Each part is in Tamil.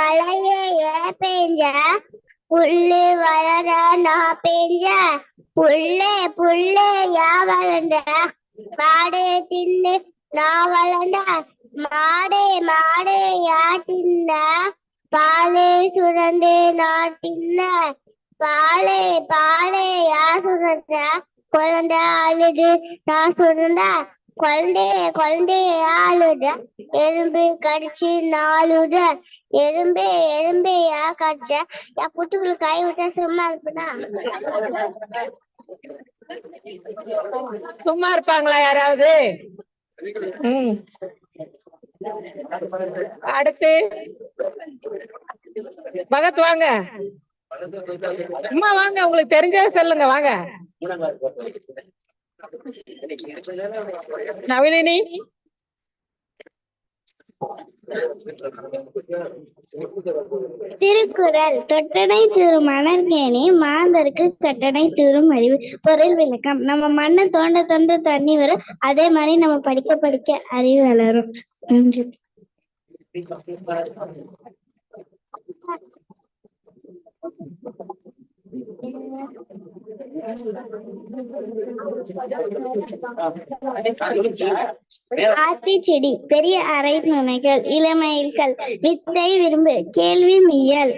மழையே பெஞ்ச புல்லு வளர நான் பெஞ்ச? புல்லே புல்லே யா வளர்ந்த? மாடு தின்னு நான் வளர்ந்த? மாடே மாடே யா தின்ன? பாலே சுரந்து நான் தின்ன? பாலே பாலே யா சுரந்த? குழந்தை அழுது நான் சுரந்த? குழந்தைய குழந்தைய ஆளுத எறும்பு கடிச்சு நாளுத எறும்பே எறும்பே யா கடிச்ச யா புட்டுக்குள்ள கை விட்டா சும்மா இருப்பதா சும்மா இருப்பாங்களா யாராவது? ம். அடுத்து பகத் வாங்க. அம்மா வாங்க உங்களுக்கு தெரிஞ்சதை சொல்லுங்க வாங்க. நவீனி திருக்குறள் தொட்டனை தூரும் மணர்கேணி மாந்தருக்கு கட்டணை திரும் அறிவு பொருள் விளக்கம். நம்ம மண்ணை தோண்ட தோண்ட தண்ணி வரும். அதே மாதிரி நம்ம படிக்க படிக்க அறிவு வளரும். நன்றி. ஆத்தி செடி பெரிய அரை முனைகள் இளமயில்கள் வித்தை விரும்பு கேள்வி மியல்.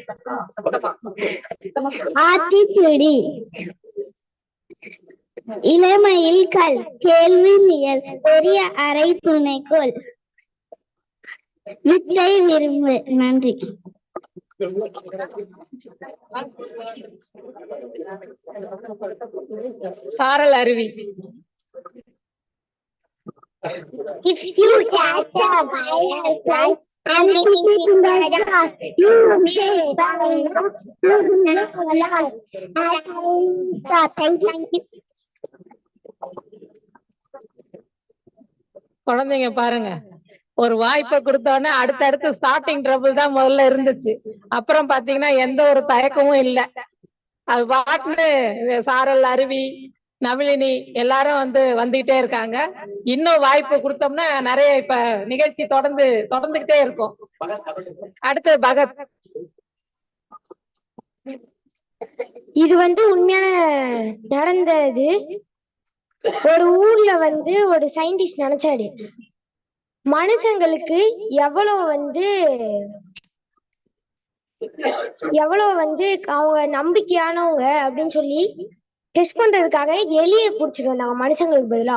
ஆத்தி செடி இளமயில்கள் கேள்வி மியல் பெரிய அரை துணைக்குள் வித்தை விரும்பு நன்றி. சாரல் அருவி If you catch a firefly and it is in the dark, you may buy it. You will not alive. Stop. Thank you. Thank you. குழந்தைங்க பாருங்க ஒரு வாய்ப்பை கொடுத்தோடனே அடுத்தடுத்து ஸ்டார்டிங் ட்ரபிள் தான் முதல்ல இருந்துச்சு அப்புறம் பாத்தீங்கன்னா எந்த ஒரு தயக்கமும் இல்ல. அது பாட்டுன்னு சாரல் அருவி நவலினி எல்லாரும் வந்து வந்துகிட்டே இருக்காங்க. இன்னும் வாய்ப்பு கொடுத்தோம்னா நிறைய இப்ப நிகழ்ச்சி தொடர்ந்து தொடர்ந்துகிட்டே இருக்கும். அடுத்து பகத். இது வந்து உண்மையான நடந்தது. ஒரு ஊர்ல வந்து ஒரு சயின்டிஸ்ட் நினைச்சாரு. மனுஷங்களுக்கு எவ்வளவு வந்து எவ்வளவு வந்து அவங்க நம்பிக்கையானவங்க அப்படின்னு சொல்லி டெஸ்ட் பண்றதுக்காக எலியை புடிச்சிட்டு வந்தாங்க மனுஷங்களுக்கு பதிலா.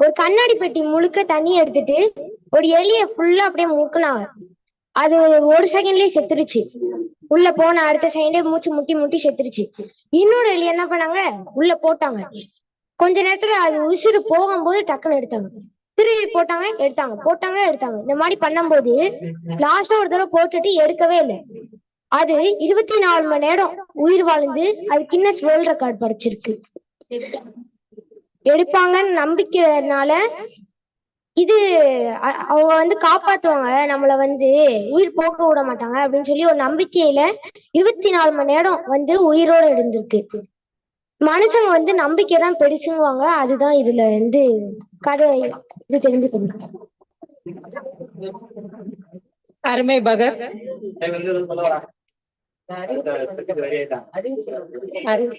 ஒரு கண்ணாடி பெட்டி முழுக்க தண்ணி எடுத்துட்டு ஒரு எலிய ஃபுல்லா அப்படியே முக்குனாங்க. அது ஒரு செகண்ட்லயே செத்துருச்சு. உள்ள போன அடுத்த செகண்டே மூச்சு முட்டி முட்டி செத்துருச்சு. இன்னொரு எலி என்ன பண்ணாங்க? உள்ள போட்டாங்க. கொஞ்ச நேரத்துல அது உசுறு போகும்போது டக்குன்னு எடுத்தாங்க. திரும்பி போட்டாங்க எடுத்தாங்க. போட்டாங்க எடுத்தாங்க. இந்த மாதிரி பண்ணும்போது லாஸ்டா ஒரு தடவை போட்டுட்டு எடுக்கவே இல்லை. அது இருபத்தி நாலு மணி நேரம் உயிர் வாழ்ந்து அது கின்னஸ் வேர்ல்ட் ரெக்கார்ட் படைச்சிருக்கு. எடுப்பாங்கன்னு நம்பிக்கைனால இது அ- அவங்க வந்து காப்பாத்துவாங்க. நம்மள வந்து உயிர் போக்க விட மாட்டாங்க அப்படின்னு சொல்லி ஒரு நம்பிக்கையில இருபத்தி நாலு மணி நேரம் வந்து உயிரோட இருந்திருக்கு. மனுஷங்க வந்து நம்பிக்கை தான் பெருசுங்குவாங்க. அதுதான் இதுல இருந்து கதை இது தெரிஞ்சுக்கணும். அருமை பகத். சொல்ல வரேன் அருமை.